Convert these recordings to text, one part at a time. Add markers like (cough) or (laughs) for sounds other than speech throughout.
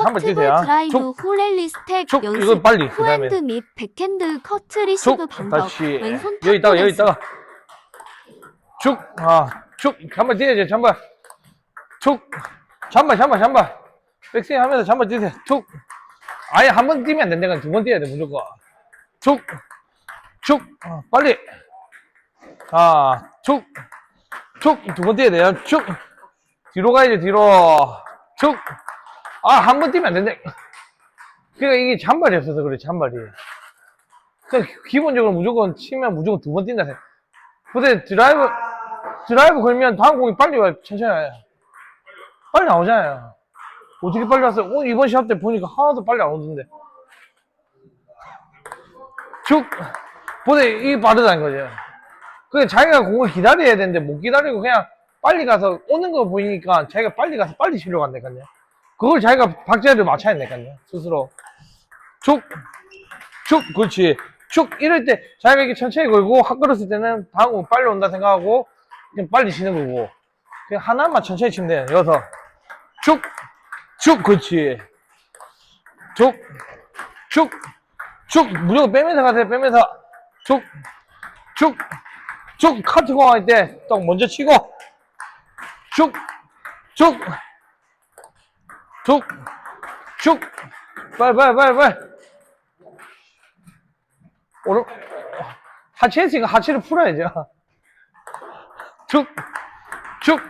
한번 뛰세요. 드라이브 쭉, 훌렐리 스택 쭉, 연습 이거 빨리. 그 다음에 후핸드 및 백핸드 커트 리시브 쭉, 방법 다시. 왼손 여기 있다가, 여기 탑 있다가. 쭉, 아, 쭉. 잠발 뛰어야지, 잠발. 쭉. 잠발, 잠발, 잠발. 백스윙 하면서 잠발 뛰세요. 쭉. 아예 한 번 뛰면 안 된다니까 두번 뛰어야 돼, 무조건. 쭉. 쭉. 아, 빨리. 아, 쭉. 쭉. 두 번 뛰어야 돼요. 쭉. 뒤로 가야지, 뒤로. 쭉. 아, 한 번 뛰면 안 된다. 그러니까 이게 잔발이 없어서 그래, 잔발이. 그냥 기본적으로 무조건 치면 무조건 두 번 뛴다. 근데 드라이브, 드라이브 걸면 다음 공이 빨리 와요. 천천히 와요. 빨리 나오잖아요. 어떻게 빨리 왔어요? 어, 이번 시합 때 보니까 하나도 빨리 안 오던데. 쭉. 근데 이게 빠르다는 거죠. 그냥 자기가 공을 기다려야 되는데 못 기다리고 그냥 빨리 가서 오는 거 보이니까 자기가 빨리 가서 빨리 치려고 한다니까요. 그걸 자기가 박자를 맞춰야 된다니까요. 스스로. 쭉. 쭉. 그렇지. 쭉. 이럴 때 자기가 이렇게 천천히 걸고 학 걸었을 때는 다음 공 빨리 온다 생각하고 그냥 빨리 치는 거고. 그냥 하나만 천천히 치면 돼요. 여기서. 쭉. 쭉. 그렇지. 쭉. 쭉. 쭉. 무조건 빼면서 가세요. 빼면서. 쭉. 쭉. 쭉. 카트공 할때 딱 먼저 치고. 쭉. 쭉. 쭉. 쭉. 빨리, 빨리, 빨리, 빨리. 오른, 하체 했으니까 하체를 풀어야죠. 쭉. 쭉.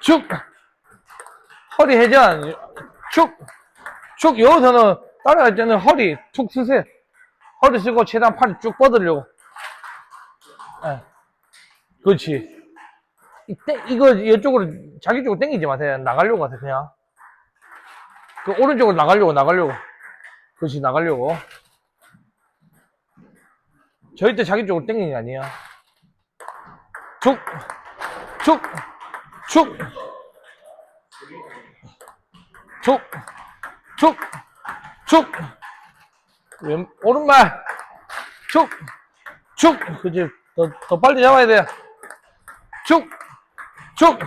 쭉. 허리 회전. 쭉. 쭉. 여기서는 따라갈 때는 허리 툭 쓰세요. 허리 쓰고 최대한 팔을 쭉 뻗으려고. 예. 그렇지. 이때, 이거 이쪽으로, 자기 쪽으로 당기지 마세요. 나가려고 하세요, 그냥. 그 오른쪽으로 나가려고, 나가려고. 그렇지, 나가려고. 절대 자기 쪽으로 당기는 게 아니야. 쭉, 쭉, 쭉, 쭉, 쭉, 쭉. 왼, 오른발. 쭉, 쭉. 그치. 더, 더 빨리 잡아야 돼. 쭉, 쭉.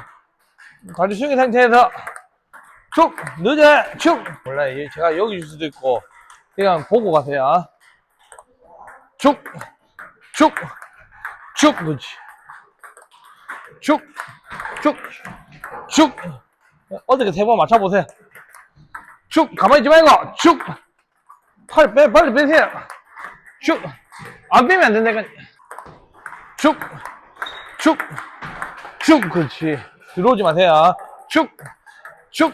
다리 숙인 상태에서 쭉. 늦어. 쭉. 몰라요. 제가 여기 줄 수도 있고. 그냥 보고 가세요. 쭉, 쭉, 쭉. 그렇지. 쭉, 쭉, 쭉. 어떻게 세 번 맞춰보세요. 쭉. 가만히 있지 말고. 쭉. 팔 빼, 빨리 빼세요. 쭉. 안 빼면 안 된다니까. 쭉. 쭉. 쭉. 그렇지. 들어오지 마세요. 쭉. 쭉.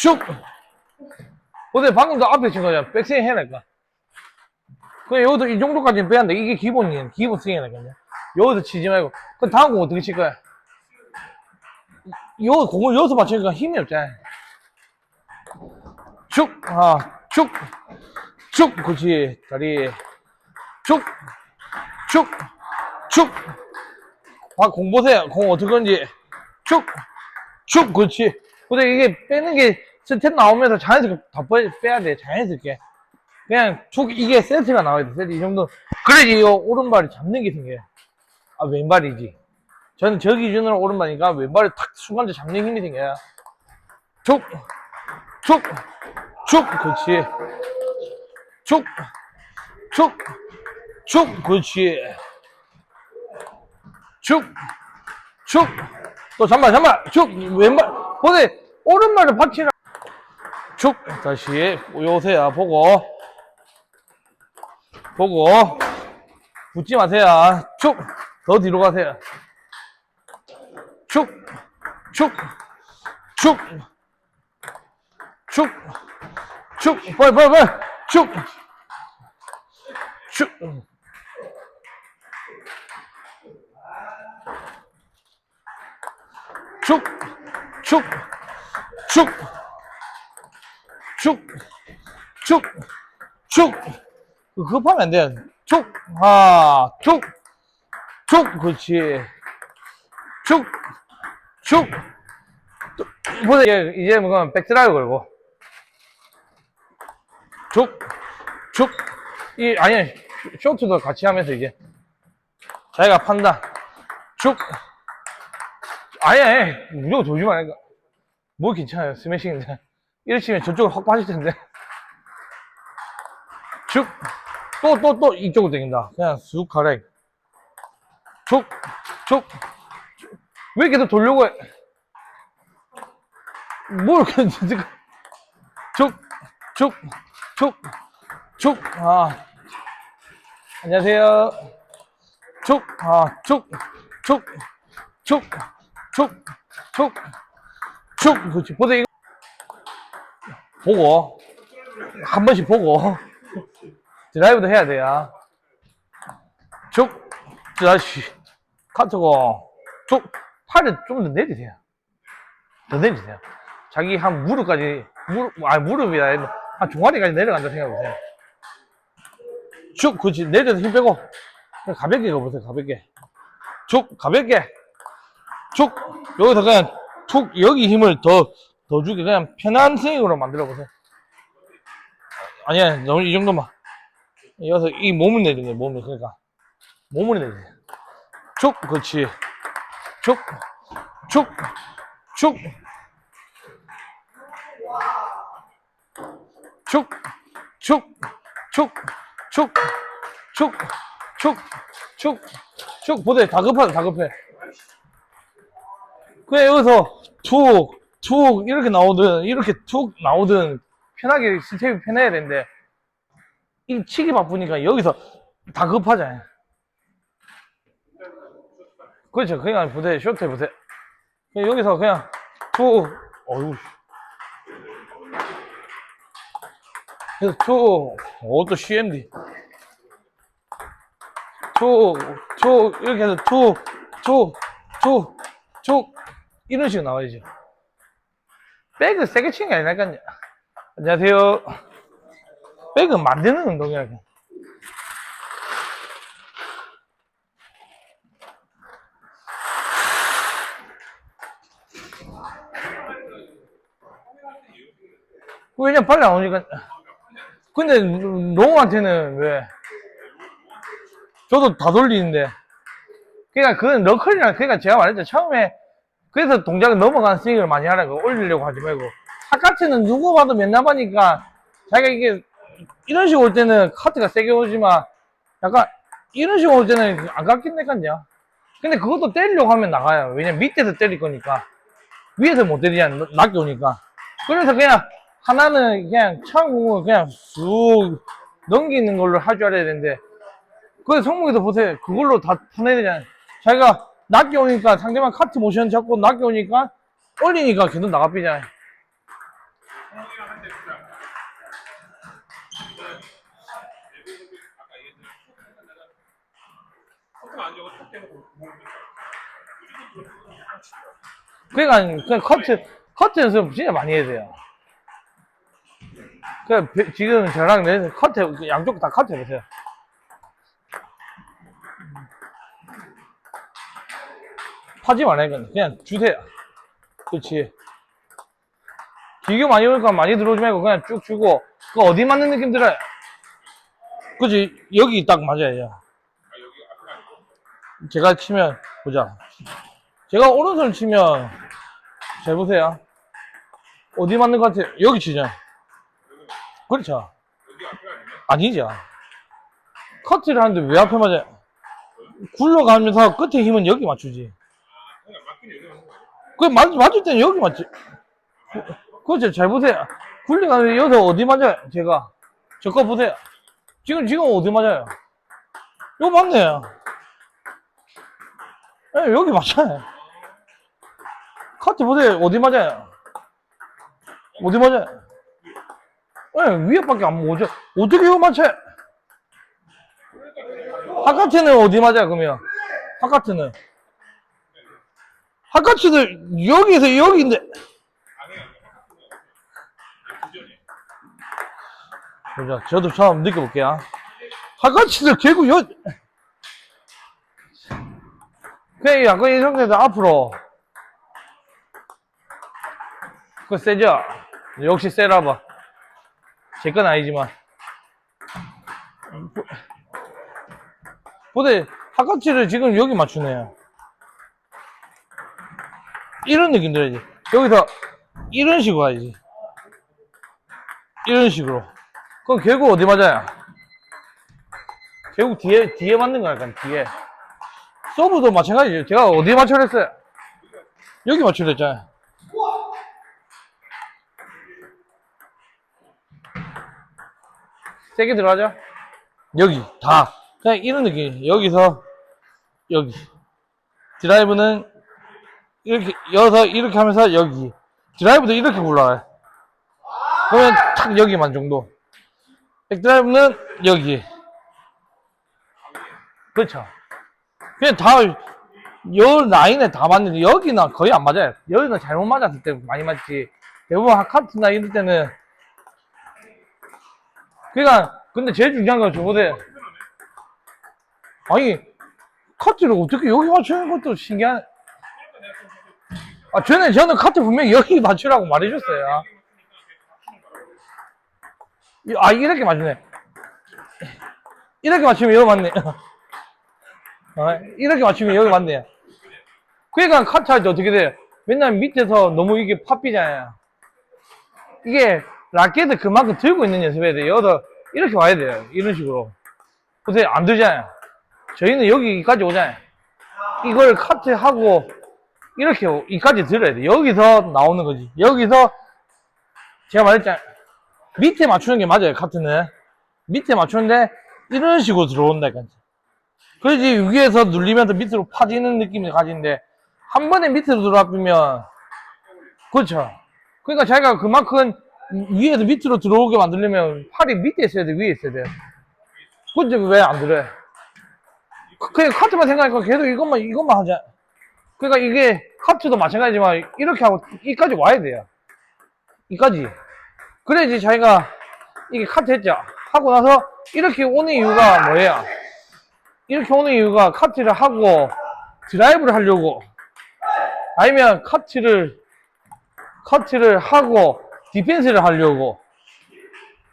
쭉. 근데 방금도 앞에 친 거잖아. 백스윙 해야될까. 그냥 여기도 이 정도까지는 빼야 한다. 이게 기본이에요. 기본 스윙이니까요. 여기서 치지 말고. 그럼 다음 공 어떻게 칠 거야? 요 공을 여기서 맞추니까 힘이 없잖아. 쭉, 아, 쭉, 쭉, 그렇지. 다리. 쭉, 쭉, 쭉. 아, 공 보세요. 공 어떻게 건지. 쭉, 쭉, 그렇지. 근데 이게 빼는 게 스텝 나오면서 자연스럽게 다 빼, 빼야 돼. 자연스럽게. 그냥 쭉, 이게 세트가 나와야 돼. 세트 이 정도. 그래야지 이 오른발이 잡는 게 생겨요. 아, 왼발이지. 저는 저 기준으로 오른발이니까 왼발을 탁 순간적으로 잡는 힘이 생겨요. 쭉, 쭉, 쭉, 그렇지. 쭉, 쭉, 쭉, 그렇지. 쭉, 쭉, 또 잠만, 잠만, 쭉, 왼발, 보세 오른발을 받치라. 쭉, 다시, 요세요, 보고. 보고. 붙지 마세요. 쭉, 더 뒤로 가세요. 쭉, 쭉, 쭉, 쭉, 쭉, 빨리, 빨리, 빨리, 쭉, 쭉. 쭉, 쭉, 쭉, 쭉, 쭉, 쭉. 급하면 안 돼. 쭉, 하나, 쭉, 쭉, 그렇지. 쭉, 쭉. 보세 이제, 이제 뭐가 백드라이브 걸고. 쭉, 쭉. 이, 아니, 쇼트도 같이 하면서 이제. 자기가 판단. 쭉. 아니, 아니, 무조건 말니까. 뭐 괜찮아요. 스매싱인데. 이러시면 저쪽으로 확 빠질 텐데. 쭉. 또, 또, 또 이쪽으로 당긴다. 그냥 쑥 가래. 쭉, 쭉. 왜 계속 돌려고 해? 뭘, 그, 지금. 쭉, 쭉, 쭉, 쭉. 아. 안녕하세요. 쭉, 아, 쭉, 쭉, 쭉, 쭉, 쭉, 쭉. 그렇지. 보세요. 보고. 한 번씩 보고. 드라이브도 해야 돼요. 쭉. 다시. 카트고. 쭉. 팔을 좀 더 내리세요. 더 내리세요. 자기 한 무릎까지, 무릎, 아, 무릎이 아니라 한 종아리까지 내려간다 생각해보세요. 쭉, 그렇지. 내려서 힘 빼고. 가볍게 가보세요, 가볍게. 쭉, 가볍게. 쭉, 여기서 그냥 툭, 여기 힘을 더, 더 주게 그냥 편한 스윙으로 만들어 보세요. 아니야, 너무 이 정도만. 여기서 이 몸을 내리는 거예요, 몸을. 그러니까. 몸을 내리세요. 쭉, 그렇지. 쭉, 쭉, 쭉. 쭉, 쭉, 쭉, 쭉, 쭉, 쭉, 쭉, 쭉. 보세요. 다급하다, 다급해. 그냥 여기서 툭, 툭, 이렇게 나오든, 이렇게 툭 나오든, 편하게 스텝이 편해야 되는데, 이 치기 바쁘니까 여기서 다 급하잖아요. 그렇죠. 그냥 보세요. 쇼트 해보세요. 그냥 여기서 그냥 툭, 어휴. 그래서 툭, 어, 또 CMD. 툭, 툭, 이렇게 해서 툭, 툭, 툭, 툭. 이런 식으로 나와야죠. 백을 세게 치는 게 아니라니까요. 안녕하세요. 백은 만드는 운동이야. 그냥. 왜냐 빨리 안 오니까. 근데 롱한테는 왜? 저도 다 돌리는데. 그러니까 그건 너클이랑 그러니까 제가 말했죠. 처음에 그래서 동작을 넘어가는 스윙을 많이 하라고 올리려고 하지 말고 카카트는 누구 봐도 맨날 봐니까 자기가 이게 이런 식으로 올 때는 카트가 세게 오지만 약간 이런 식으로 올 때는 안 깎인다니까요. 근데 그것도 때리려고 하면 나가요. 왜냐면 밑에서 때릴 거니까 위에서 못 때리잖아. 낮게 오니까. 그래서 그냥 하나는 그냥 차은 공을 그냥 쑥 넘기는 걸로 할 줄 알아야 되는데 그 성공에서 보세요. 그걸로 다 파내야 되잖아요. 자기가 낮게 오니까 상대방 카트 모션 잡고 낮게 오니까 올리니까 계속 나가삐잖아요. 그러니까 그 커트 커트 연습 진짜 많이 해야 돼요. 그 배- 지금 저랑 내 커트 해- 양쪽 다 커트 해보세요. 파지 말라니까 그냥 주세요. 그렇지. 비교 많이 오니까 많이 들어오지 말고 그냥 쭉 주고 그 어디 맞는 느낌 들어요? 그지 여기 딱 맞아야죠. 제가 치면 보자. 제가 오른손 치면 잘 보세요. 어디 맞는 것 같아요? 여기 치죠. 그렇죠. 아니죠. 커트를 하는데 왜 앞에 맞아요? 굴러가면서 끝에 힘은 여기 맞추지. 그 맞, 맞을 때는 여기 맞지. 그- 그렇죠. 잘 보세요. 굴러가면 여기서 어디 맞아요? 제가. 저거 보세요. 지금, 지금 어디 맞아요? 이거 맞네요. 예, 여기 맞아요. 커트 보세요. 어디 맞아요? 어디 맞아요? 예, 위에밖에 안 맞아. 어떻게 이거 맞춰요? 바깥에는 어디 맞아요, 그러면? 바깥에는? 바깥에는 여기에서 여기인데. 보자, 저도 처음 느껴볼게요. 바깥에는 결국 여, 그냥 약간 이 상태에서 앞으로. 그거 세죠? 역시 세라봐. 제 건 아니지만. 보대, 바깥치를 지금 여기 맞추네요. 이런 느낌 들어야지. 여기서 이런 식으로 가야지. 이런 식으로. 그럼 결국 어디 맞아요? 결국 뒤에, 뒤에 맞는 거야, 약간 뒤에. 서브도 마찬가지죠. 제가 어디에 맞추려 했어요? 여기 맞추려 했잖아요. 세게 들어가죠? 여기, 다. 그냥 이런 느낌. 여기서, 여기. 드라이브는 이렇게, 여기서 이렇게 하면서 여기. 드라이브도 이렇게 굴러가요. 그러면 탁 여기만 정도. 백드라이브는 여기. 그렇죠. 그냥 다, 요 라인에 다 맞는데, 여기는 거의 안 맞아요. 여기는 잘못 맞았을 때 많이 맞지. 대부분 하카트나 이럴 때는. 그러니까, 근데 제일 중요한 건 저보세요. 아니, 카트를 어떻게 여기 맞추는 것도 신기한. 아, 전에 저는 카트 분명히 여기 맞추라고 말해줬어요. 이- 아, 이렇게 맞추네. 이렇게 맞추면 여기 맞네. 어, 이렇게 맞추면 여기 맞네. 그러니까 카트 할 때 어떻게 돼요? 맨날 밑에서 너무 이게 팝비잖아요. 이게 라켓을 그만큼 들고 있는 연습해야 돼요. 여기서 이렇게 와야 돼요. 이런 식으로. 근데 안 되잖아요. 저희는 여기까지 오잖아요. 이걸 카트하고 이렇게 오- 이까지 들어야 돼. 여기서 나오는 거지. 여기서 제가 말했잖아요. 밑에 맞추는 게 맞아요. 카트는 밑에 맞추는데 이런 식으로 들어온다니까. 그래야지 위에서 눌리면서 밑으로 파지는 느낌을 가지는데 한 번에 밑으로 들어와면 그렇죠. 그러니까 자기가 그만큼 위에서 밑으로 들어오게 만들려면 팔이 밑에 있어야 돼, 위에 있어야 돼. 근데 왜 안 들어요? 그- 그냥 카트만 생각하니까 계속 이것만 이것만 하자. 그러니까 이게 카트도 마찬가지지만 이렇게 하고 이까지 와야 돼요. 이까지. 그래야지 자기가 이게 카트 했죠. 하고 나서 이렇게 오는 이유가 뭐예요? 이렇게 오는 이유가 카트를 하고 드라이브를 하려고 아니면 카트를 카트를 하고 디펜스를 하려고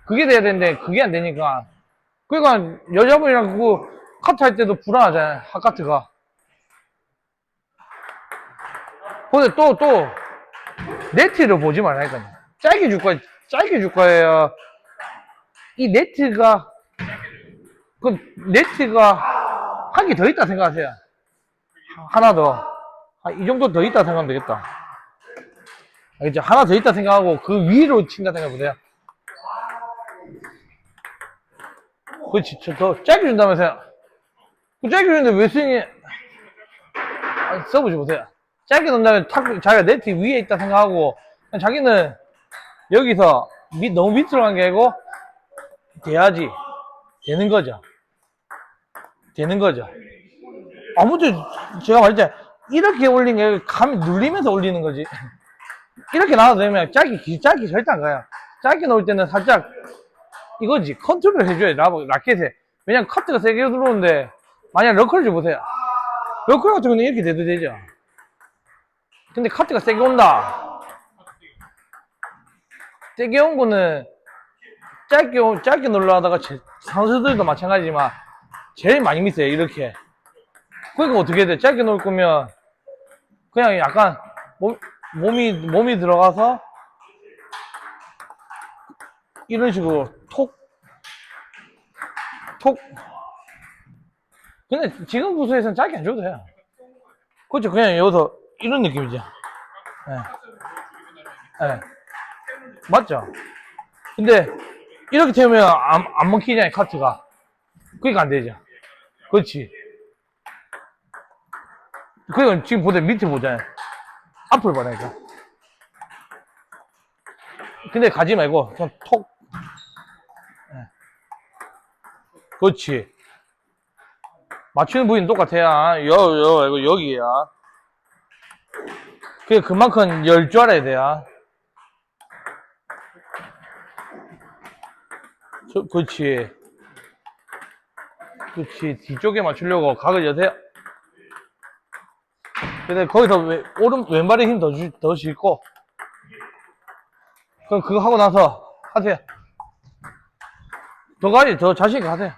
그게 돼야 되는데 그게 안 되니까 그러니까 여자분이랑 그 카트 할 때도 불안하잖아요 핫카트가 근데 또 또 네트를 보지 말라니까요 짧게 줄 거예요 짧게 줄 거예요 이 네트가 그 네트가 한 개 더 있다 생각하세요 하나 더 이 정도 더 있다 생각하면 되겠다 알겠죠? 하나 더 있다 생각하고 그 위로 친다 생각해보세요. 그렇지, 저 더 짧게 준다면서요. 그 짧게 주는데 왜 스윙이, 아, 써보지 보세요. 짧게 놓는다면 탁, 자기가 네트 위에 있다 생각하고, 자기는 여기서 밑, 너무 밑으로 간 게 아니고, 돼야지. 되는 거죠. 되는 거죠. 아무튼, 제가 말했잖아요. 이렇게 올린 게 감이 눌리면서 올리는 거지. (laughs) 이렇게 나와도 되면 짧게, 기- 짧게 절대 안 가요. 짧게 놓을 때는 살짝 이거지. 컨트롤을 해줘야 돼. 라- 라켓에. 왜냐면 커트가 세게 들어오는데, 만약 러커를 줘보세요. 러커 같은 경우는 이렇게 돼도 되죠. 근데 커트가 세게 온다. 세게 온 거는 짧게, 오- 짧게 놀러 하다가 제- 선수들도 마찬가지지만 제일 많이 미스요 이렇게. 그러니까 어떻게 해야 돼? 짧게 놓을 거면 그냥 약간 몸, 몸이 몸이 들어가서 이런 식으로 톡, 톡. 근데 지금 부서에서는 짧게 안 줘도 돼요. 그렇죠. 그냥 여기서 이런 느낌이죠. 예. 예. 맞죠? 근데 이렇게 되면 안, 안 먹히잖아요, 카트가. 그러니까 안 되죠. 그렇지. 그러니까 지금 보세요. 밑에 보잖아요. 앞을 봐라니까. 근데 가지 말고 그냥 톡. 예. 그렇지. 맞추는 부위는 똑같아요. 여, 여, 이거 여기야. 그게 그만큼 열 줄 알아야 돼요. 저, 그렇지. 그렇지. 뒤쪽에 맞추려고 각을 여세요. 근데 거기서 왼, 오른, 왼발에 힘 더 주, 더 싣고. 그럼 그거 하고 나서 하세요. 더 가지, 더 자신 있게 하세요.